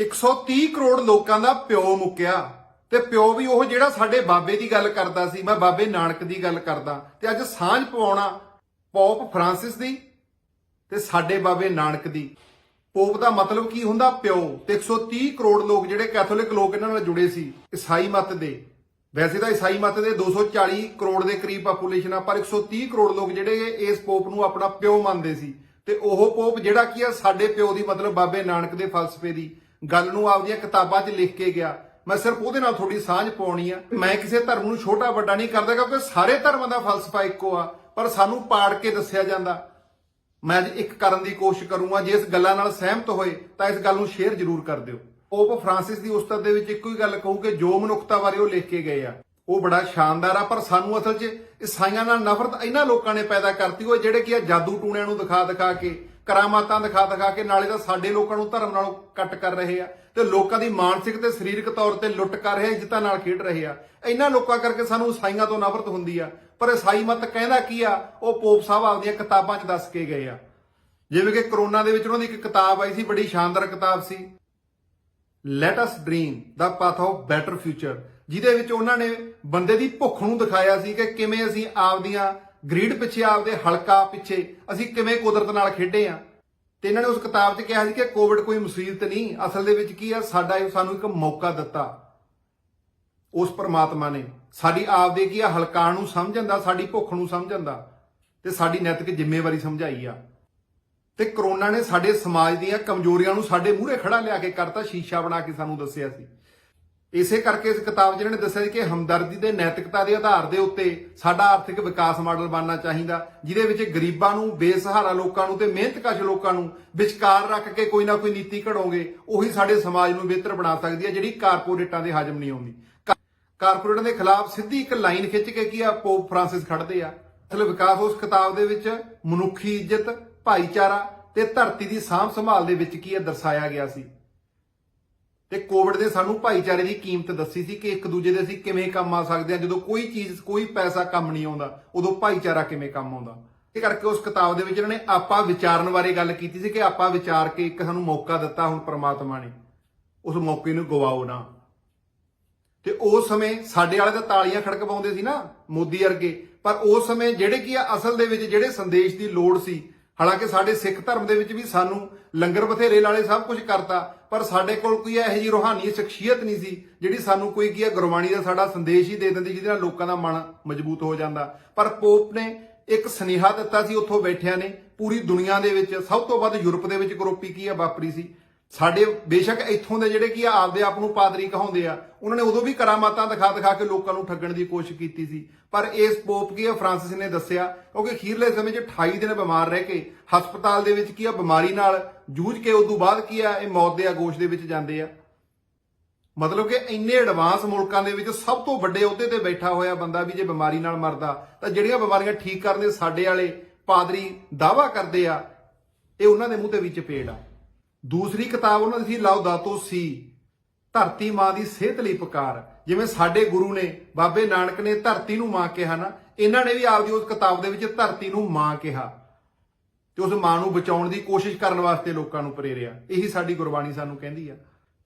130 ਕਰੋੜ ਲੋਕਾਂ ਦਾ ਪਿਓ ਮੁੱਕਿਆ ਤੇ ਪਿਓ ਵੀ ਉਹ ਜਿਹੜਾ ਸਾਡੇ ਬਾਬੇ ਦੀ ਗੱਲ ਕਰਦਾ ਸੀ, ਮੈਂ ਬਾਬੇ ਨਾਨਕ ਦੀ ਗੱਲ ਕਰਦਾ ਤੇ ਅੱਜ ਸਾਂਝ ਪਵਾਉਣਾ ਪੋਪ ਫਰਾਂਸਿਸ ਦੀ ਤੇ ਸਾਡੇ ਬਾਬੇ ਨਾਨਕ ਦੀ। ਪੋਪ ਦਾ ਮਤਲਬ ਕੀ ਹੁੰਦਾ? ਪਿਓ। ਤੇ 130 ਕਰੋੜ ਲੋਕ ਜਿਹੜੇ ਕੈਥੋਲਿਕ ਲੋਕ ਇਹਨਾਂ ਨਾਲ ਜੁੜੇ ਸੀ, ਈਸਾਈ ਮਤ ਦੇ। ਵੈਸੇ ਤਾਂ ਈਸਾਈ ਮਤ ਦੇ 240 ਕਰੋੜ ਦੇ ਕਰੀਬ ਪਾਪੂਲੇਸ਼ਨ ਆ, ਪਰ 130 ਕਰੋੜ ਲੋਕ ਜਿਹੜੇ ਇਸ ਪੋਪ ਨੂੰ ਆਪਣਾ ਪਿਓ ਮੰਨਦੇ ਸੀ। ਤੇ ਉਹ ਪੋਪ ਜਿਹੜਾ ਕੀ ਆ, ਸਾਡੇ ਪਿਓ ਦੀ ਮਤਲਬ ਬਾਬੇ ਨਾਨਕ ਦੇ ਫਲਸਫੇ ਦੀ। ਗੱਲ ਨੂੰ ਆਪਦੀਆਂ ਕਿਤਾਬਾਂ 'ਚ ਲਿਖ ਕੇ ਗਿਆ। ਮੈਂ ਸਿਰਫ ਉਹਦੇ ਨਾਲ ਥੋੜੀ ਸਾਂਝ ਪਾਉਣੀ ਆ। ਮੈਂ ਕਿਸੇ ਧਰਮ ਨੂੰ ਛੋਟਾ ਵੱਡਾ ਨਹੀਂ ਕਰਦਾ ਕਿਉਂਕਿ ਸਾਰੇ ਧਰਮਾਂ ਦਾ ਫਲਸਫਾ ਇੱਕੋ ਆ, ਪਰ ਸਾਨੂੰ ਪਾੜ ਕੇ ਦੱਸਿਆ ਜਾਂਦਾ। ਮੈਂ ਅੱਜ ਇੱਕ ਕਰਨ ਦੀ ਕੋਸ਼ਿਸ਼ ਕਰੂੰਗਾ। ਜੇ ਇਸ ਗੱਲਾਂ ਨਾਲ ਸਹਿਮਤ ਹੋਏ, ਤਾਂ ਇਸ ਗੱਲ ਨੂੰ ਸ਼ੇਅਰ ਜ਼ਰੂਰ ਕਰ ਦਿਓ। ਪੋਪ ਫ੍ਰਾਂਸਿਸ ਦੀ ਉਸਤਤ ਦੇ ਵਿੱਚ ਇੱਕੋ ਹੀ ਗੱਲ ਕਹੂੰ ਕਿ ਜੋ ਮਨੁੱਖਤਾ ਬਾਰੇ ਉਹ ਲਿਖ ਕੇ ਗਏ ਆ, ਉਹ ਬੜਾ ਸ਼ਾਨਦਾਰ ਆ, ਪਰ ਸਾਨੂੰ ਅਸਲ 'ਚ ਈਸਾਈਆਂ ਨਾਲ ਨਫ਼ਰਤ ਇਹਨਾਂ ਲੋਕਾਂ ਨੇ ਪੈਦਾ ਕਰਤੀ ਉਹ ਜਿਹੜੇ ਕੀ ਆ ਜਾਦੂ ਟੂਣਿਆਂ ਨੂੰ ਦਿਖਾ ਦਿਖਾ ਕੇ, ਕਰਾਮਾਤਾਂ ਦਿਖਾ ਦਿਖਾ ਕੇ ਨਾਲੇ ਤਾਂ ਸਾਡੇ ਲੋਕਾਂ ਨੂੰ ਧਰਮ ਨਾਲੋਂ ਕੱਟ ਕਰ ਰਹੇ ਆ ਤੇ ਲੋਕਾਂ ਦੀ ਮਾਨਸਿਕ ਤੇ ਸਰੀਰਕ ਤੌਰ ਤੇ ਲੁੱਟ ਕਰ ਰਹੇ ਇੱਜ਼ਤਾਂ ਨਾਲ ਖੇਡ ਰਹੇ ਆ। ਇਹਨਾਂ ਲੋਕਾਂ ਕਰਕੇ ਸਾਨੂੰ ਈਸਾਈਆਂ ਤੋਂ ਨਫ਼ਰਤ ਹੁੰਦੀ ਆ। ਪਰ ਈਸਾਈ ਮਤ ਕਹਿੰਦਾ ਕੀ ਆ? ਉਹ ਪੋਪ ਸਾਹਿਬ ਆਪਦੀਆਂ ਕਿਤਾਬਾਂ 'ਚ ਦੱਸ ਕੇ ਗਏ ਆ। ਜਿਵੇਂ ਕਿ ਕਰੋਨਾ ਦੇ ਵਿੱਚ ਉਹਨਾਂ ਦੀ ਇੱਕ ਕਿਤਾਬ ਆਈ ਸੀ, ਬੜੀ ਸ਼ਾਨਦਾਰ ਕਿਤਾਬ ਸੀ। Let us dream the path of better future ਜਿਹਦੇ ਵਿੱਚ ਉਹਨਾਂ ਨੇ ਬੰਦੇ ਦੀ ਭੁੱਖ ਨੂੰ ਦਿਖਾਇਆ ਸੀ ਕਿ ਕਿਵੇਂ ਅਸੀਂ ਆਪਦੀਆਂ ਗਰੀਡ ਪਿੱਛੇ, ਆਪਦੇ ਹਲਕਾ ਪਿੱਛੇ ਅਸੀਂ ਕਿਵੇਂ ਕੁਦਰਤ ਨਾਲ ਖੇਡੇ ਆ। ਤੇ ਇਹਨਾਂ ਨੇ ਉਸ ਕਿਤਾਬ 'ਚ ਕਿਹਾ ਸੀ ਕਿ ਕੋਵਿਡ ਕੋਈ ਮੁਸੀਬਤ ਨਹੀਂ, ਅਸਲ ਦੇ ਵਿੱਚ ਕੀ ਆ, ਸਾਡਾ ਸਾਨੂੰ ਇੱਕ ਮੌਕਾ ਦਿੱਤਾ। ਉਸ ਪਰਮਾਤਮਾ ਨੇ ਸਾਡੀ ਆਪਦੇ ਕੀ ਆ, ਹਲਕਾ ਨੂੰ ਸਮਝਣ ਦਾ, ਸਾਡੀ ਭੁੱਖ ਨੂੰ ਸਮਝਣ ਦਾ ਤੇ ਸਾਡੀ ਨੈਤਿਕ ਜ਼ਿੰਮੇਵਾਰੀ ਸਮਝਾਈ ਆ। ਤੇ ਕਰੋਨਾ ਨੇ ਸਾਡੇ ਸਮਾਜ ਦੀਆਂ ਕਮਜ਼ੋਰੀਆਂ ਨੂੰ ਸਾਡੇ ਮੂਹਰੇ ਖੜਾ ਲਿਆ ਕੇ ਕਰਤਾ, ਸ਼ੀਸ਼ਾ ਬਣਾ ਕੇ ਸਾਨੂੰ ਦੱਸਿਆ ਸੀ। ਇਸੇ ਕਰਕੇ ਇਸ ਕਿਤਾਬ 'ਚ ਇਹਨਾਂ ਨੇ ਦੱਸਿਆ ਸੀ ਕਿ ਹਮਦਰਦੀ ਦੇ ਨੈਤਿਕਤਾ ਦੇ ਆਧਾਰ ਦੇ ਉੱਤੇ ਸਾਡਾ ਆਰਥਿਕ ਵਿਕਾਸ ਮਾਡਲ ਬਣਨਾ ਚਾਹੀਦਾ, ਜਿਹਦੇ ਵਿੱਚ ਗਰੀਬਾਂ ਨੂੰ, ਬੇਸਹਾਰਾ ਲੋਕਾਂ ਨੂੰ ਤੇ ਮਿਹਨਤਕਸ਼ ਲੋਕਾਂ ਨੂੰ ਵਿਚਕਾਰ ਰੱਖ ਕੇ ਕੋਈ ਨਾ ਕੋਈ ਨੀਤੀ ਘੜੋਗੇ ਉਹੀ ਸਾਡੇ ਸਮਾਜ ਨੂੰ ਬਿਹਤਰ ਬਣਾ ਸਕਦੀ ਹੈ ਜਿਹੜੀ ਕਾਰਪੋਰੇਟਾਂ ਦੇ ਹਾਜ਼ਮ ਨਹੀਂ ਆਉਂਦੀ। ਕਾਰਪੋਰੇਟਾਂ ਦੇ ਖਿਲਾਫ ਸਿੱਧੀ ਇੱਕ ਲਾਈਨ ਖਿੱਚ ਕੇ ਕੀ ਆ, ਪੋਪ ਫਰਾਂਸਿਸ ਖੜਦੇ ਆ। ਅਸਲ ਵਿਕਾਸ ਉਸ ਕਿਤਾਬ ਦੇ ਵਿੱਚ ਮਨੁੱਖੀ ਇੱਜ਼ਤ, ਭਾਈਚਾਰਾ ਤੇ ਧਰਤੀ ਦੀ ਸਾਂਭ ਸੰਭਾਲ ਦੇ ਵਿੱਚ ਕੀ ਹੈ ਦਰਸਾਇਆ ਗਿਆ ਸੀ। ਤੇ ਕੋਵਿਡ ਦੇ ਸਾਨੂੰ ਭਾਈਚਾਰੇ ਦੀ ਕੀਮਤ ਦੱਸੀ ਸੀ ਕਿ ਇੱਕ ਦੂਜੇ ਦੇ ਅਸੀਂ ਕਿਵੇਂ ਕੰਮ ਆ ਸਕਦੇ ਹਾਂ ਜਦੋਂ ਕੋਈ ਚੀਜ਼, ਕੋਈ ਪੈਸਾ ਕੰਮ ਨਹੀਂ ਆਉਂਦਾ, ਉਦੋਂ ਭਾਈਚਾਰਾ ਕਿਵੇਂ ਕੰਮ ਆਉਂਦਾ। ਇਹ ਕਰਕੇ ਉਸ ਕਿਤਾਬ ਦੇ ਵਿੱਚ ਇਹਨਾਂ ਨੇ ਆਪਾਂ ਵਿਚਾਰਨ ਬਾਰੇ ਗੱਲ ਕੀਤੀ ਸੀ ਕਿ ਆਪਾਂ ਵਿਚਾਰ ਕੇ ਇੱਕ ਸਾਨੂੰ ਮੌਕਾ ਦਿੱਤਾ ਹੁਣ ਪ੍ਰਮਾਤਮਾ ਨੇ। ਉਸ ਮੌਕੇ ਨੂੰ ਗਵਾਓ ਨਾ। ਤੇ ਉਸ ਸਮੇਂ ਸਾਡੇ ਵਾਲੇ ਤਾਂ ਤਾਲੀਆਂ ਖੜਕ ਪਾਉਂਦੇ ਸੀ ਨਾ, ਮੋਦੀ ਵਰਗੇ, ਪਰ ਉਸ ਸਮੇਂ ਜਿਹੜੇ ਕੀ ਆ ਅਸਲ ਦੇ ਵਿੱਚ ਜਿਹੜੇ ਸੰਦੇਸ਼ ਦੀ ਲੋੜ ਸੀ ਹਾਲਾਂਕਿ ਸਾਡੇ ਸਿੱਖ ਧਰਮ ਦੇ ਵਿੱਚ ਵੀ ਸਾਨੂੰ ਲੰਗਰ ਬਥੇਰੇ ਲਾਲੇ ਸਭ ਕੁਝ ਕਰਤਾ, ਪਰ ਸਾਡੇ ਕੋਲ ਕੋਈ ਇਹੋ ਜਿਹੀ ਰੋਹਾਨੀ ਸ਼ਖਸੀਅਤ ਨਹੀਂ ਸੀ, ਜਿਹੜੀ ਸਾਨੂੰ ਕੋਈ ਕੀ ਹੈ, ਗੁਰਬਾਣੀ ਦਾ ਸਾਡਾ ਸੰਦੇਸ਼ ਹੀ ਦੇ ਦਿੰਦੀ, ਜਿਹਦੇ ਨਾਲ ਲੋਕਾਂ ਦਾ ਮਨ ਮਜ਼ਬੂਤ ਹੋ ਜਾਂਦਾ। ਪਰ ਪੋਪ ਨੇ ਇੱਕ ਸਨੇਹਾ ਦਿੱਤਾ ਸੀ, ਉੱਥੋਂ ਬੈਠਿਆਂ ਨੇ, ਪੂਰੀ ਦੁਨੀਆ ਦੇ ਵਿੱਚ, ਸਭ ਤੋਂ ਵੱਧ ਯੂਰਪ ਦੇ ਵਿੱਚ ਗਰੋਪੀ ਕੀ ਹੈ, ਵਾਪਰੀ ਸੀ। ਸਾਡੇ ਬੇਸ਼ੱਕ ਇੱਥੋਂ ਦੇ ਜਿਹੜੇ ਕੀ ਆ, ਆਪਦੇ ਆਪ ਨੂੰ ਪਾਦਰੀ ਕਹਾਉਂਦੇ ਆ, ਉਹਨਾਂ ਨੇ ਉਦੋਂ ਵੀ ਕਰਾਮਾਤਾਂ ਦਿਖਾ ਦਿਖਾ ਕੇ ਲੋਕਾਂ ਨੂੰ ਠੱਗਣ ਦੀ ਕੋਸ਼ਿਸ਼ ਕੀਤੀ ਸੀ। ਪਰ ਇਸ ਪੋਪ ਕੀ ਆ, ਫਰਾਂਸਿਸ ਨੇ ਦੱਸਿਆ, ਕਿਉਂਕਿ ਖੀਰਲੇ ਸਮੇਂ 'ਚ 28 ਦਿਨ ਬਿਮਾਰ ਰਹਿ ਕੇ ਹਸਪਤਾਲ ਦੇ ਵਿੱਚ ਕੀ ਆ, ਬਿਮਾਰੀ ਨਾਲ ਜੂਝ ਕੇ ਉਦੋਂ ਬਾਅਦ ਕੀ ਆ, ਇਹ ਮੌਤ ਦੇ ਆਗੋਸ਼ ਦੇ ਵਿੱਚ ਜਾਂਦੇ ਆ। ਮਤਲਬ ਕਿ ਇੰਨੇ ਐਡਵਾਂਸ ਮੁਲਕਾਂ ਦੇ ਵਿੱਚ ਸਭ ਤੋਂ ਵੱਡੇ ਅਹੁਦੇ ਤੇ ਬੈਠਾ ਹੋਇਆ ਬੰਦਾ ਵੀ ਜੇ ਬਿਮਾਰੀ ਨਾਲ ਮਰਦਾ, ਤਾਂ ਜਿਹੜੀਆਂ ਬਿਮਾਰੀਆਂ ਠੀਕ ਕਰਨ ਦੇ ਸਾਡੇ ਵਾਲੇ ਪਾਦਰੀ ਦਾਵਾ ਕਰਦੇ ਆ, ਇਹ ਉਹਨਾਂ ਦੇ ਮੂੰਹ ਤੇ ਵੀ ਚਪੇੜ ਆ। ਦੂਸਰੀ ਕਿਤਾਬ ਉਹਨਾਂ ਦੀ ਸੀ ਲਾਉਦਾਤੋ ਸੀ। ਧਰਤੀ ਮਾਂ ਦੀ ਸਿਹਤ ਲਈ ਪੁਕਾਰ। ਜਿਵੇਂ ਸਾਡੇ ਗੁਰੂ ਨੇ, ਬਾਬੇ ਨਾਨਕ ਨੇ ਧਰਤੀ ਨੂੰ ਮਾਂ ਕਿਹਾ ਨਾ, ਇਹਨਾਂ ਨੇ ਵੀ ਆਪਦੀ ਉਸ ਕਿਤਾਬ ਦੇ ਵਿੱਚ ਧਰਤੀ ਨੂੰ ਮਾਂ ਕਿਹਾ। ਤੇ ਉਸ ਮਾਂ ਨੂੰ ਬਚਾਉਣ ਦੀ ਕੋਸ਼ਿਸ਼ ਕਰਨ ਵਾਸਤੇ ਲੋਕਾਂ ਨੂੰ ਪ੍ਰੇਰਿਆ। ਇਹੀ ਸਾਡੀ ਗੁਰਬਾਣੀ ਸਾਨੂੰ ਕਹਿੰਦੀ ਆ।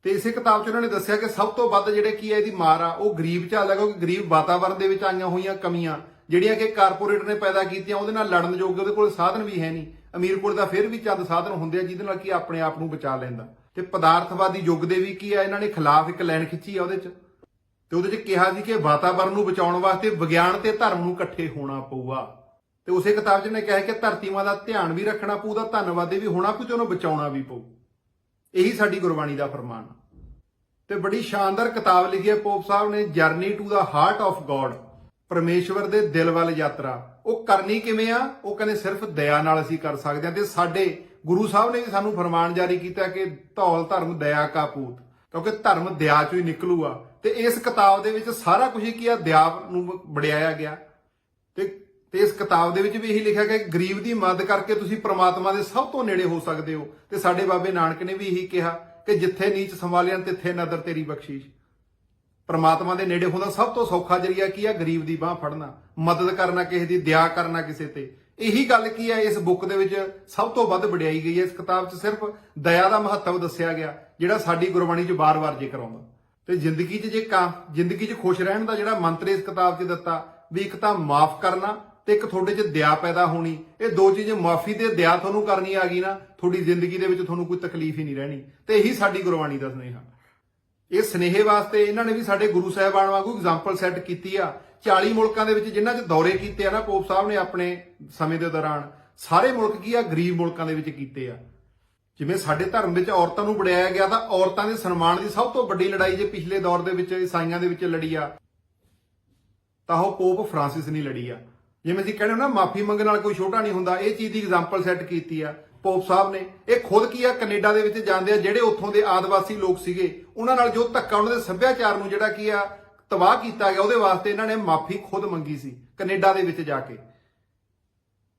ਤੇ ਇਸੇ ਕਿਤਾਬ 'ਚ ਉਹਨਾਂ ਨੇ ਦੱਸਿਆ ਕਿ ਸਭ ਤੋਂ ਵੱਧ ਜਿਹੜੇ ਕੀ ਹੈ ਇਹਦੀ ਮਾਰ ਆ, ਉਹ ਗਰੀਬ ਚ ਆ ਕਿਉਂਕਿ ਗਰੀਬ ਵਾਤਾਵਰਣ ਦੇ ਵਿੱਚ ਆਈਆਂ ਹੋਈਆਂ ਕਮੀਆਂ, ਜਿਹੜੀਆਂ ਕਿ ਕਾਰਪੋਰੇਟ ਨੇ ਪੈਦਾ ਕੀਤੀਆਂ, ਉਹਦੇ ਨਾਲ ਲੜਨ ਯੋਗ, ਉਹਦੇ ਕੋਲ ਸਾਧਨ ਵੀ ਹੈ ਨਹੀਂ। ਅਮੀਰ ਕੋਲ ਤਾਂ ਫਿਰ ਵੀ ਚੰਦ ਸਾਧਨ ਹੁੰਦੇ ਆ, ਜਿਹਦੇ ਨਾਲ ਕੀ ਆਪਣੇ ਆਪ ਨੂੰ ਬਚਾ ਲੈਂਦਾ। ਤੇ ਪਦਾਰਥਵਾਦੀ ਯੁੱਗ ਦੇ ਵੀ ਕੀ ਆ, ਇਹਨਾਂ ਨੇ ਖਿਲਾਫ ਇੱਕ ਲਾਈਨ ਖਿੱਚੀ ਆ ਉਹਦੇ 'ਚ। ਤੇ ਉਹਦੇ 'ਚ ਕਿਹਾ ਸੀ ਕਿ ਵਾਤਾਵਰਣ ਨੂੰ ਬਚਾਉਣ ਵਾਸਤੇ ਵਿਗਿਆਨ ਤੇ ਧਰਮ ਨੂੰ ਇਕੱਠੇ ਹੋਣਾ ਪਊਗਾ। ਤੇ ਉਸੇ ਕਿਤਾਬ 'ਚ ਨੇ ਕਿਹਾ ਕਿ ਧਰਤੀ ਮਾਂ ਦਾ ਧਿਆਨ ਵੀ ਰੱਖਣਾ ਪਊ ਦਾ ਧੰਨਵਾਦੀ ਵੀ ਹੋਣਾ ਪਊ ਤੇ ਉਹਨੂੰ ਬਚਾਉਣਾ ਵੀ ਪਊ। ਇਹੀ ਸਾਡੀ ਗੁਰਬਾਣੀ ਦਾ ਫਰਮਾਨ। ਆ ਤੇ ਬੜੀ ਸ਼ਾਨਦਾਰ ਕਿਤਾਬ ਲਿਖੀ ਹੈ, ਪੋਪ ਸਾਹਿਬ ਨੇ, journey to the heart of God. ਪਰਮੇਸ਼ਵਰ ਦੇ ਦਿਲ ਵੱਲ ਯਾਤਰਾ। ਉਹ ਕਰਨੀ ਕਿਵੇਂ ਆ? ਉਹ ਕਹਿੰਦੇ ਸਿਰਫ ਦਇਆ ਨਾਲ ਅਸੀਂ ਕਰ ਸਕਦੇ ਹਾਂ ਤੇ ਸਾਡੇ ਗੁਰੂ ਸਾਹਿਬ ਨੇ ਵੀ ਸਾਨੂੰ ਫਰਮਾਨ ਜਾਰੀ ਕੀਤਾ ਕਿ ਧੌਲ ਧਰਮ ਦਇਆ ਕਾ ਪੂਤ। ਕਿਉਂਕਿ ਧਰਮ ਦਇਆ ਚੋਂ ਹੀ ਨਿਕਲੂਗਾ ਤੇ ਇਸ ਕਿਤਾਬ ਦੇ ਵਿੱਚ ਸਾਰਾ ਕੁਝ ਕੀ ਆ? ਦਇਆ ਨੂੰ ਵਡਿਆਇਆ ਗਿਆ। ਤੇ ਤੇ ਇਸ ਕਿਤਾਬ ਦੇ ਵਿੱਚ ਵੀ ਇਹੀ ਲਿਖਿਆ ਗਿਆ ਕਿ ਗਰੀਬ ਦੀ ਮਦਦ ਕਰਕੇ ਤੁਸੀਂ ਪ੍ਰਮਾਤਮਾ ਦੇ ਸਭ ਤੋਂ ਨੇੜੇ ਹੋ ਸਕਦੇ ਹੋ। ਤੇ ਸਾਡੇ ਬਾਬੇ ਨਾਨਕ ਨੇ ਵੀ ਇਹੀ ਕਿਹਾ ਕਿ ਜਿੱਥੇ ਨੀਚ ਸੰਭਾਲਿਆ, ਤਿੱਥੇ ਨਦਰ ਤੇਰੀ ਬਖਸ਼ੀਸ਼। ਪਰਮਾਤਮਾ ਦੇ ਨੇੜੇ ਹੁੰਦਾ, ਸਭ ਤੋਂ ਸੌਖਾ ਜਰੀਆ ਕੀ ਹੈ ਗਰੀਬ ਦੀ ਬਾਹ ਫੜਨਾ, ਮਦਦ ਕਰਨਾ, ਕਿਸੇ ਦੀ ਦਇਆ ਕਰਨਾ ਕਿਸੇ ਤੇ। ਇਹੀ ਗੱਲ ਕੀ ਹੈ ਇਸ ਬੁੱਕ ਦੇ ਵਿੱਚ ਸਭ ਤੋਂ ਵੱਧ ਵਡਿਆਈ ਗਈ ਹੈ। ਇਸ ਕਿਤਾਬ 'ਚ ਸਿਰਫ ਦਇਆ ਦਾ ਮਹੱਤਵ ਦੱਸਿਆ ਗਿਆ, ਜਿਹੜਾ ਸਾਡੀ ਗੁਰਬਾਣੀ 'ਚ ਬਾਰ-ਬਾਰ ਜ਼ਿਕਰ ਆਉਂਦਾ। ਤੇ ਜ਼ਿੰਦਗੀ 'ਚ ਜੇ ਕਾ, ਜ਼ਿੰਦਗੀ 'ਚ ਖੁਸ਼ ਰਹਿਣ ਦਾ ਜਿਹੜਾ ਮੰਤਰ ਇਸ ਕਿਤਾਬ 'ਚ ਦਿੱਤਾ, ਵੀ ਇੱਕ ਤਾਂ ਮਾਫ ਕਰਨਾ ਤੇ ਇੱਕ ਤੁਹਾਡੇ 'ਚ ਦਇਆ ਪੈਦਾ ਹੋਣੀ, ਇਹ ਦੋ ਚੀਜ਼ਾਂ ਮਾਫੀ ਤੇ ਦਇਆ ਤੁਹਾਨੂੰ ਕਰਨੀ ਆ ਗਈ ਨਾ, ਤੁਹਾਡੀ ਜ਼ਿੰਦਗੀ ਦੇ ਵਿੱਚ ਤੁਹਾਨੂੰ ਕੋਈ ਤਕਲੀਫ ਹੀ ਨਹੀਂ ਰਹਿਣੀ। ਤੇ ਇਹੀ ਸਾਡੀ ਗੁਰਬਾਣੀ ਦਾ ਸੁਨੇਹਾ। ਇਹ ਸਨੇਹੇ ਵਾਸਤੇ ਇਹਨਾਂ ਨੇ ਵੀ ਸਾਡੇ ਗੁਰੂ ਸਾਹਿਬਾਨ ਵਾਂਗੂ ਐਗਜ਼ਾਮਪਲ ਸੈੱਟ ਕੀਤੀ ਆ। 40 ਮੁਲਕਾਂ ਦੇ ਵਿੱਚ ਜਿਨ੍ਹਾਂ 'ਚ ਦੌਰੇ ਕੀਤੇ ਆ ਨਾ, ਪੋਪ ਸਾਹਿਬ ਨੇ ਆਪਣੇ ਸਮੇਂ ਦੇ ਦੌਰਾਨ, ਸਾਰੇ ਮੁਲਕ ਕੀ ਆ, ਗਰੀਬ ਮੁਲਕਾਂ ਦੇ ਵਿੱਚ ਕੀਤੇ ਆ। ਜਿਵੇਂ ਸਾਡੇ ਧਰਮ ਵਿੱਚ ਔਰਤਾਂ ਨੂੰ ਵਡਿਆਇਆ ਗਿਆ ਤਾਂ ਔਰਤਾਂ ਦੇ ਸਨਮਾਨ ਦੀ ਸਭ ਤੋਂ ਵੱਡੀ ਲੜਾਈ ਜੇ ਪਿਛਲੇ ਦੌਰ ਦੇ ਵਿੱਚ, ਈਸਾਈਆਂ ਦੇ ਵਿੱਚ ਲੜੀ ਆ, ਤਾਂ ਉਹ ਪੋਪ ਫਰਾਂਸਿਸ ਨੇ ਲੜੀ ਆ। ਜਿਵੇਂ ਅਸੀਂ ਕਹਿੰਦੇ ਹਾਂ ਨਾ, ਮਾਫੀ ਮੰਗਣ ਨਾਲ ਕੋਈ ਛੋਟਾ ਨਹੀਂ ਹੁੰਦਾ, ਇਹ ਚੀਜ਼ ਦੀ ਐਗਜ਼ਾਮਪਲ ਸੈੱਟ ਕੀਤੀ ਆ। ਪੋਪ ਸਾਹਿਬ ਨੇ, ਇਹ ਖੁਦ ਕੀ ਆ, ਕੈਨੇਡਾ ਦੇ ਵਿੱਚ ਜਾਂਦੇ ਆ, ਜਿਹੜੇ ਉੱਥੋਂ ਦੇ ਆਦਿਵਾਸੀ ਲੋਕ ਸੀਗੇ, ਉਹਨਾਂ ਨਾਲ ਜੋ ਧੱਕਾ, ਉਹਨਾਂ ਦੇ ਸੱਭਿਆਚਾਰ ਨੂੰ ਜਿਹੜਾ ਕੀ ਆ, ਤਬਾਹ ਕੀਤਾ ਗਿਆ, ਉਹਦੇ ਵਾਸਤੇ ਇਹਨਾਂ ਨੇ ਮਾਫੀ ਖੁਦ ਮੰਗੀ ਸੀ, ਕੈਨੇਡਾ ਦੇ ਵਿੱਚ ਜਾ ਕੇ,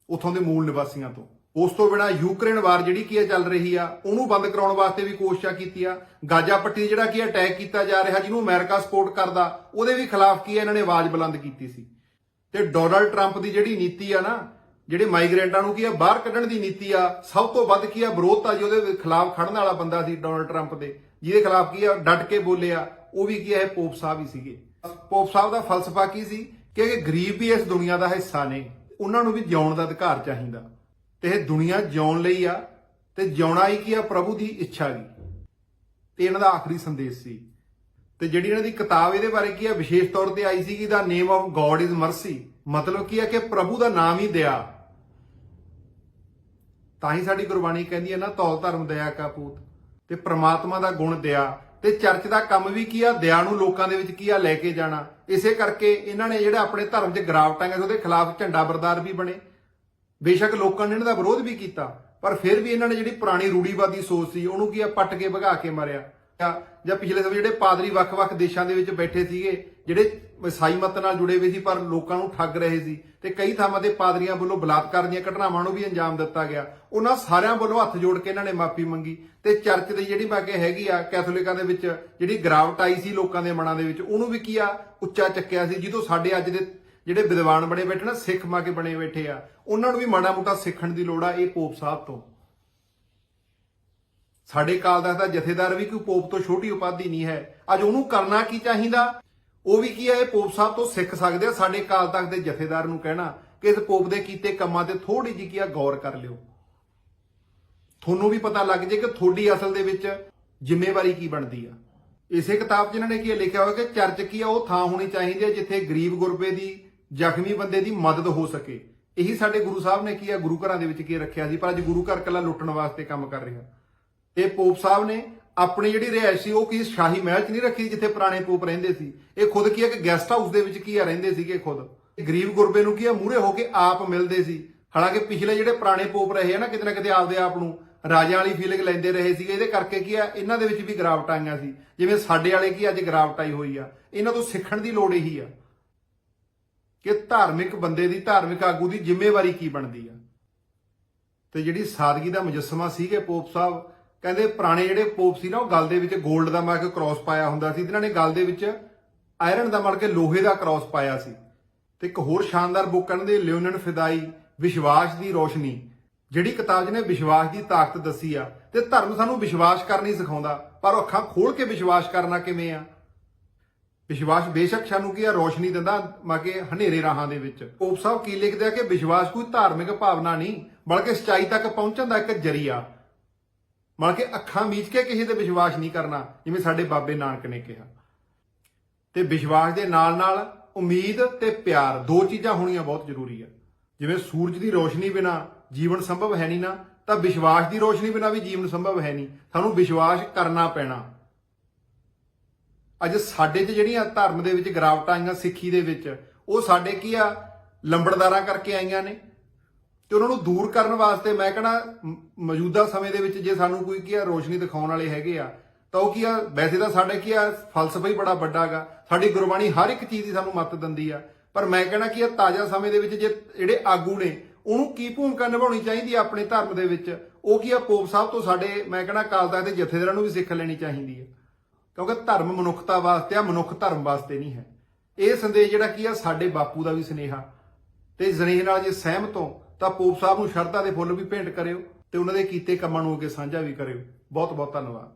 ਉੱਥੋਂ ਦੇ ਮੂਲ ਨਿਵਾਸੀਆਂ ਤੋਂ। ਉਸ ਤੋਂ ਬਿਨਾ ਯੂਕਰੇਨ ਵਾਰ ਜਿਹੜੀ ਕੀ ਆ, ਚੱਲ ਰਹੀ ਆ, ਉਹਨੂੰ ਬੰਦ ਕਰਾਉਣ ਵਾਸਤੇ ਵੀ ਕੋਸ਼ਿਸ਼ਾਂ ਕੀਤੀਆਂ। ਗਾਜ਼ਾ ਪੱਟੀ ਜਿਹੜਾ ਕੀ ਅਟੈਕ ਕੀਤਾ ਜਾ ਰਿਹਾ, ਜਿਹਨੂੰ ਅਮਰੀਕਾ ਸਪੋਰਟ ਕਰਦਾ, ਉਹਦੇ ਵੀ ਖਿਲਾਫ ਕੀ ਹੈ ਇਹਨਾਂ ਨੇ ਆਵਾਜ਼ ਬੁਲੰਦ ਕੀਤੀ ਸੀ। ਤੇ ਡੋਨਲਡ ਟਰੰਪ ਦੀ ਜਿਹੜੀ ਨੀਤੀ ਆ ਨਾ ਜਿਹੜੇ ਮਾਈਗ੍ਰੈਂਟਾਂ ਨੂੰ ਕੀ ਆ, ਬਾਹਰ ਕੱਢਣ ਦੀ ਨੀਤੀ ਆ, ਸਭ ਤੋਂ ਵੱਧ ਕੀ ਆ ਵਿਰੋਧਤਾ ਜੀ ਉਹਦੇ ਖਿਲਾਫ ਖੜਨ ਵਾਲਾ ਬੰਦਾ ਸੀ ਡੋਨਲਡ ਟਰੰਪ ਦੇ, ਜਿਹਦੇ ਖਿਲਾਫ ਕੀ ਆ, ਡਟ ਕੇ ਬੋਲਿਆ, ਉਹ ਵੀ ਕੀ ਆ, ਇਹ ਪੋਪ ਸਾਹਿਬ ਹੀ ਸੀਗੇ। ਪੋਪ ਸਾਹਿਬ ਦਾ ਫਲਸਫਾ ਕੀ ਸੀ ਕਿ ਗਰੀਬ ਵੀ ਇਸ ਦੁਨੀਆ ਦਾ ਹਿੱਸਾ ਨੇ, ਉਹਨਾਂ ਨੂੰ ਵੀ ਜਿਉਣ ਦਾ ਅਧਿਕਾਰ ਚਾਹੀਦਾ। ਤੇ ਇਹ ਦੁਨੀਆ ਜਿਉਣ ਲਈ ਆ, ਤੇ ਜਿਉਣਾ ਹੀ ਕੀ ਆ, ਪ੍ਰਭੂ ਦੀ ਇੱਛਾ ਗਈ ਤੇ ਇਹਨਾਂ ਦਾ ਆਖਰੀ ਸੰਦੇਸ਼ ਸੀ। ਤੇ ਜਿਹੜੀ ਇਹਨਾਂ ਦੀ ਕਿਤਾਬ ਇਹਦੇ ਬਾਰੇ ਕੀ ਆ, ਵਿਸ਼ੇਸ਼ ਤੌਰ ਤੇ ਆਈ ਸੀਗੀ the name of God is mercy ਮਤਲਬ ਕੀ ਆ ਕਿ ਪ੍ਰਭੂ ਦਾ ਨਾਮ ਹੀ ਦਇਆ। ਤਾਂ ਹੀ ਸਾਡੀ ਗੁਰਬਾਣੀ ਕਹਿੰਦੀ ਹੈ ਨਾ, ਤੌਲ ਧਰਮ ਦਇਆ ਕਾ ਪੂਤ। ਤੇ ਪ੍ਰਮਾਤਮਾ ਦਾ ਗੁਣ ਦਇਆ ਤੇ ਚਰਚ ਦਾ ਕੰਮ ਵੀ ਕੀ ਆ? ਦਇਆ ਨੂੰ ਲੋਕਾਂ ਦੇ ਵਿੱਚ ਕੀ ਆ? ਲੈ ਕੇ ਜਾਣਾ। ਇਸੇ ਕਰਕੇ ਇਹਨਾਂ ਨੇ ਜਿਹੜਾ ਆਪਣੇ ਧਰਮ 'ਚ ਗਰਾਵਟਾਂ ਹੈ ਉਹਦੇ ਖਿਲਾਫ ਝੰਡਾ ਬਰਦਾਰ ਵੀ ਬਣੇ। ਬੇਸ਼ੱਕ ਲੋਕਾਂ ਨੇ ਇਹਨਾਂ ਦਾ ਵਿਰੋਧ ਵੀ ਕੀਤਾ, ਪਰ ਫਿਰ ਵੀ ਇਹਨਾਂ ਨੇ ਜਿਹੜੀ ਪੁਰਾਣੀ ਰੂੜੀਵਾਦੀ ਸੋਚ ਸੀ, ਉਹਨੂੰ ਕੀ ਆ? ਪੱਟ ਕੇ ਭਗਾ ਕੇ ਮਾਰਿਆ। ਜਾਂ ਪਿਛਲੇ ਸਮੇਂ ਜਿਹੜੇ ਪਾਦਰੀ ਵੱਖ-ਵੱਖ ਦੇਸ਼ਾਂ ਦੇ ਵਿੱਚ ਬੈਠੇ ਸੀਗੇ, ਜਿਹੜੇ ਈਸਾਈ ਮਤ ਨਾਲ ਜੁੜੇ ਹੋਏ ਸੀ, ਪਰ ਲੋਕਾਂ ਨੂੰ ਠੱਗ ਰਹੇ ਸੀ ਤੇ ਕਈ ਥਾਵਾਂ ਤੇ ਪਾਦਰੀਆਂ ਵੱਲੋਂ ਬਲਾਤਕਾਰ ਦੀਆਂ ਘਟਨਾਵਾਂ ਨੂੰ ਵੀ ਅੰਜਾਮ ਦਿੱਤਾ ਗਿਆ। ਉਹਨਾਂ ਸਾਰਿਆਂ ਵੱਲੋਂ ਹੱਥ ਜੋੜ ਕੇ ਇਹਨਾਂ ਨੇ ਮਾਫੀ ਮੰਗੀ ਤੇ ਚਰਚ ਦੀ ਜਿਹੜੀ ਬਾਕੀ ਹੈਗੀ ਆ, ਕੈਥੋਲਿਕਾਂ ਦੇ ਵਿੱਚ ਜਿਹੜੀ ਗਰਾਵਟ ਆਈ ਸੀ ਲੋਕਾਂ ਦੇ ਮਨਾਂ ਦੇ ਵਿੱਚ, ਉਹਨੂੰ ਵੀ ਕੀ ਆ, ਉੱਚਾ ਚੱਕਿਆ ਸੀ ਜਦੋਂ ਸਾਡੇ ਅੱਜ ਦੇ ਜਿਹੜੇ ਵਿਦਵਾਨ ਬਣੇ ਬੈਠੇ ਨਾ, ਸਿੱਖ ਮਾ ਕੇ ਬਣੇ ਬੈਠੇ ਆ, ਉਹਨਾਂ ਨੂੰ ਵੀ ਮਾੜਾ ਮੋਟਾ ਸਿੱਖਣ ਦੀ ਲੋੜ ਆ, ਇਹ ਪੋਪ ਸਾਹਿਬ ਤੋਂ। ਸਾਡੇ ਕਾਲ ਦਾ ਤਾਂ ਜਥੇਦਾਰ ਵੀ ਕੋਈ ਪੋਪ ਤੋਂ ਛੋਟੀ ਉਪਾਧੀ ਨਹੀਂ ਹੈ। ਅੱਜ ਉਹਨੂੰ ਕਰਨਾ ਕੀ ਚਾਹੀਦਾ? ਉਹ ਵੀ ਕੀ ਹੈ ਇਹ ਪੋਪ ਸਾਹਿਬ ਤੋਂ ਸਿੱਖ ਸਕਦੇ ਆ, ਸਾਡੇ ਕਾਲ ਤੱਕ ਦੇ ਜਥੇਦਾਰ ਨੂੰ ਕਹਿਣਾ ਕਿ ਇਸ ਪੋਪ ਦੇ ਕੀਤੇ ਕੰਮਾਂ ਤੇ ਥੋੜੀ ਜਿਹੀ ਕੀ ਆ, ਗੌਰ ਕਰ ਲਿਓ। ਤੁਹਾਨੂੰ ਵੀ ਪਤਾ ਲੱਗ ਜੇ ਕਿ ਤੁਹਾਡੀ ਅਸਲ ਦੇ ਵਿੱਚ ਜ਼ਿੰਮੇਵਾਰੀ ਕੀ ਬਣਦੀ ਆ। ਇਸੇ ਕਿਤਾਬ 'ਚ ਇਹਨਾਂ ਨੇ ਕੀ ਲਿਖਿਆ ਹੋਇਆ ਕਿ ਚਰਚ ਕੀ ਆ, ਉਹ ਥਾਂ ਹੋਣੀ ਚਾਹੀਦੀ ਹੈ ਜਿੱਥੇ ਗਰੀਬ ਗੁਰਬੇ ਦੀ, ਜ਼ਖਮੀ ਬੰਦੇ ਦੀ ਮਦਦ ਹੋ ਸਕੇ। ਇਹੀ ਸਾਡੇ ਗੁਰੂ ਸਾਹਿਬ ਨੇ ਕੀ ਆ, ਗੁਰੂ ਘਰਾਂ ਦੇ ਵਿੱਚ ਕੀ ਰੱਖਿਆ ਸੀ, ਪਰ ਅੱਜ ਗੁਰੂ ਘਰ ਕੱਲਾ ਲੁੱਟਣ ਵਾਸਤੇ ਕੰਮ ਕਰ ਰਿਹਾ। ਤੇ ਪੋਪ ਸਾਹਿਬ ਨੇ ਆਪਣੀ ਜਿਹੜੀ ਰਿਹਾਇਸ਼ ਸੀ, ਉਹ ਕੀ ਸ਼ਾਹੀ ਮਹਿਲ 'ਚ ਨਹੀਂ ਰੱਖੀ, ਜਿੱਥੇ ਪੁਰਾਣੇ ਪੋਪ ਰਹਿੰਦੇ ਸੀ? ਇਹ ਖੁਦ ਕੀ ਹੈ ਕਿ ਗੈਸਟ ਹਾਊਸ ਦੇ ਵਿੱਚ ਕੀ ਆ, ਰਹਿੰਦੇ ਸੀਗੇ ਖੁਦ। ਗਰੀਬ ਗੁਰਬੇ ਨੂੰ ਕੀ ਆ, ਮੂਹਰੇ ਹੋ ਕੇ ਆਪ ਮਿਲਦੇ ਸੀ। ਹਾਲਾਂਕਿ ਪਿਛਲੇ ਜਿਹੜੇ ਪੁਰਾਣੇ ਪੋਪ ਰਹੇ ਆ ਨਾ, ਕਿਤੇ ਨਾ ਕਿਤੇ ਆਪਦੇ ਆਪ ਨੂੰ ਰਾਜਿਆਂ ਵਾਲੀ ਫੀਲਿੰਗ ਲੈਂਦੇ ਰਹੇ ਸੀਗੇ। ਇਹਦੇ ਕਰਕੇ ਕੀ ਆ, ਇਹਨਾਂ ਦੇ ਵਿੱਚ ਵੀ ਗਰਾਵਟ ਆਈਆਂ ਸੀ। ਜਿਵੇਂ ਸਾਡੇ ਵਾਲੇ ਕੀ ਅੱਜ ਗਰਾਵਟ ਆਈ ਹੋਈ ਆ। ਇਹਨਾਂ ਤੋਂ ਸਿੱਖਣ ਦੀ ਲੋੜ ਇਹੀ ਆ ਕਿ ਧਾਰਮਿਕ ਬੰਦੇ ਦੀ, ਧਾਰਮਿਕ ਆਗੂ ਦੀ ਜ਼ਿੰਮੇਵਾਰੀ ਕੀ ਬਣਦੀ ਆ। ਤੇ ਜਿਹੜੀ ਸਾਦਗੀ ਦਾ ਮੁਜੱਸਮਾ ਸੀਗੇ ਪੋਪ ਸਾਹਿਬ, ਕਹਿੰਦੇ ਪੁਰਾਣੇ ਜਿਹੜੇ ਪੋਪ ਸੀ ਨਾ, ਉਹ ਗਲ ਦੇ ਵਿੱਚ 골ਡ ਦਾ ਮਾਰ ਕੇ ਕ੍ਰਾਸ ਪਾਇਆ ਹੁੰਦਾ ਸੀ। ਇਹਨਾਂ ਨੇ ਗਲ ਦੇ ਵਿੱਚ ਆਇਰਨ ਦਾ ਮੜ ਕੇ ਲੋਹੇ ਦਾ ਕ੍ਰਾਸ ਪਾਇਆ ਸੀ ਤੇ ਇੱਕ ਹੋਰ ਸ਼ਾਨਦਾਰ ਬੁੱਕ ਇਹਨਾਂ ਦੇ ਲਿਓਨਨ ਫਿਦਾਈ ਵਿਸ਼ਵਾਸ ਦੀ ਰੋਸ਼ਨੀ, ਜਿਹੜੀ ਕਿਤਾਬ ਜਿਹਨੇ ਵਿਸ਼ਵਾਸ ਦੀ ਤਾਕਤ ਦੱਸੀ ਆ ਤੇ ਧਰਮ ਸਾਨੂੰ ਵਿਸ਼ਵਾਸ ਕਰਨੀ ਸਿਖਾਉਂਦਾ, ਪਰ ਉਹ ਅੱਖਾਂ ਖੋਲ ਕੇ ਵਿਸ਼ਵਾਸ ਕਰਨਾ ਕਿਵੇਂ ਆ? ਵਿਸ਼ਵਾਸ ਬੇਸ਼ੱਕ ਸਾਨੂੰ ਕੀ ਆ, ਰੋਸ਼ਨੀ ਦਿੰਦਾ ਮਾਗੇ ਹਨੇਰੇ ਰਾਹਾਂ ਦੇ ਵਿੱਚ। ਪੋਪ ਸਾਹਿਬ ਕੀ ਲਿਖਦੇ ਆ ਕਿ ਵਿਸ਼ਵਾਸ ਕੋਈ ਧਾਰਮਿਕ ਭਾਵਨਾ ਨਹੀਂ, ਬਲਕਿ ਸਚਾਈ ਤੱਕ ਪਹੁੰਚਣ ਦਾ ਇੱਕ ਜਰੀਆ। ਮਤਲਬ ਕਿ ਅੱਖਾਂ ਮੀਚ ਕੇ ਕਿਸੇ ਤੇ ਵਿਸ਼ਵਾਸ ਨਹੀਂ ਕਰਨਾ, ਜਿਵੇਂ ਸਾਡੇ ਬਾਬੇ ਨਾਨਕ ਨੇ ਕਿਹਾ। ਤੇ ਵਿਸ਼ਵਾਸ ਦੇ ਨਾਲ ਨਾਲ ਉਮੀਦ ਤੇ ਪਿਆਰ, ਦੋ ਚੀਜ਼ਾਂ ਹੋਣੀਆਂ ਬਹੁਤ ਜ਼ਰੂਰੀ ਆ। ਜਿਵੇਂ ਸੂਰਜ ਦੀ ਰੋਸ਼ਨੀ ਬਿਨਾ ਜੀਵਨ ਸੰਭਵ ਹੈ ਨਹੀਂ ਨਾ, ਤਾਂ ਵਿਸ਼ਵਾਸ ਦੀ ਰੋਸ਼ਨੀ ਬਿਨਾ ਵੀ ਜੀਵਨ ਸੰਭਵ ਹੈ ਨਹੀਂ। ਸਾਨੂੰ ਵਿਸ਼ਵਾਸ ਕਰਨਾ ਪੈਣਾ। ਅੱਜ ਸਾਡੇ 'ਚ ਜਿਹੜੀਆਂ ਧਰਮ ਦੇ ਵਿੱਚ ਗਰਾਵਟਾਂ ਆਈਆਂ, ਸਿੱਖੀ ਦੇ ਵਿੱਚ, ਉਹ ਸਾਡੇ ਕੀ ਆ? ਲੰਬੜਦਾਰਾਂ ਕਰਕੇ ਆਈਆਂ ਨੇ। ਤੇ ਉਹਨਾਂ ਨੂੰ ਦੂਰ ਕਰਨ ਵਾਸਤੇ ਮੈਂ ਕਹਣਾ ਮੌਜੂਦਾ ਸਮੇਂ ਦੇ ਵਿੱਚ ਜੇ ਸਾਨੂੰ ਕੋਈ ਕੀ ਆ, ਰੋਸ਼ਨੀ ਦਿਖਾਉਣ ਵਾਲੇ ਹੈਗੇ ਆ ਤਾਂ ਉਹ ਕੀ ਆ? ਵੈਸੇ ਤਾਂ ਸਾਡੇ ਕੀ ਆ? ਫਲਸਫਾ ਹੀ ਬੜਾ ਵੱਡਾ ਹੈਗਾ। ਸਾਡੀ ਗੁਰਬਾਣੀ ਹਰ ਇੱਕ ਚੀਜ਼ ਦੀ ਸਾਨੂੰ ਮੱਤ ਦਿੰਦੀ ਆ। ਪਰ ਮੈਂ ਕਹਿਣਾ ਕਿ ਇਹ ਤਾਜ਼ਾ ਸਮੇਂ ਦੇ ਵਿੱਚ ਜੇ ਜਿਹੜੇ ਆਗੂ ਨੇ, ਉਹਨੂੰ ਕੀ ਭੂਮਿਕਾ ਨਿਭਾਉਣੀ ਚਾਹੀਦੀ ਆ ਆਪਣੇ ਧਰਮ ਦੇ ਵਿੱਚ? ਉਹ ਕੀ ਆ? ਪੋਪ ਸਾਹਿਬ ਤੋਂ ਸਾਡੇ, ਮੈਂ ਕਹਿਣਾ ਕਾਲ ਤੱਕ ਦੇ ਜਥੇਦਾਰਾਂ ਨੂੰ ਵੀ ਸਿੱਖ ਲੈਣੀ ਚਾਹੀਦੀ ਆ। ਕਿਉਂਕਿ ਧਰਮ ਮਨੁੱਖਤਾ ਵਾਸਤੇ ਆ, ਮਨੁੱਖ ਧਰਮ ਵਾਸਤੇ ਨਹੀਂ ਹੈ। ਇਹ ਸੰਦੇਸ਼ ਜਿਹੜਾ ਕੀ ਆ? ਸਾਡੇ ਬਾਪੂ ਦਾ ਵੀ ਸਨੇਹਾ। ਤੇ ਸਨੇਹ ਨਾਲ ਜੇ ਸਹਿਮਤ ਹੋ, ਤਾਂ ਪੋਪ ਸਾਹਿਬ ਨੂੰ ਸ਼ਰਧਾ ਦੇ ਫੁੱਲ ਵੀ ਭੇਂਟ ਕਰਿਓ ਤੇ ਉਹਨਾਂ ਦੇ ਕੀਤੇ ਕੰਮਾਂ ਨੂੰ ਅੱਗੇ ਸਾਂਝਾ ਵੀ ਕਰਿਓ। ਬਹੁਤ ਬਹੁਤ ਧੰਨਵਾਦ।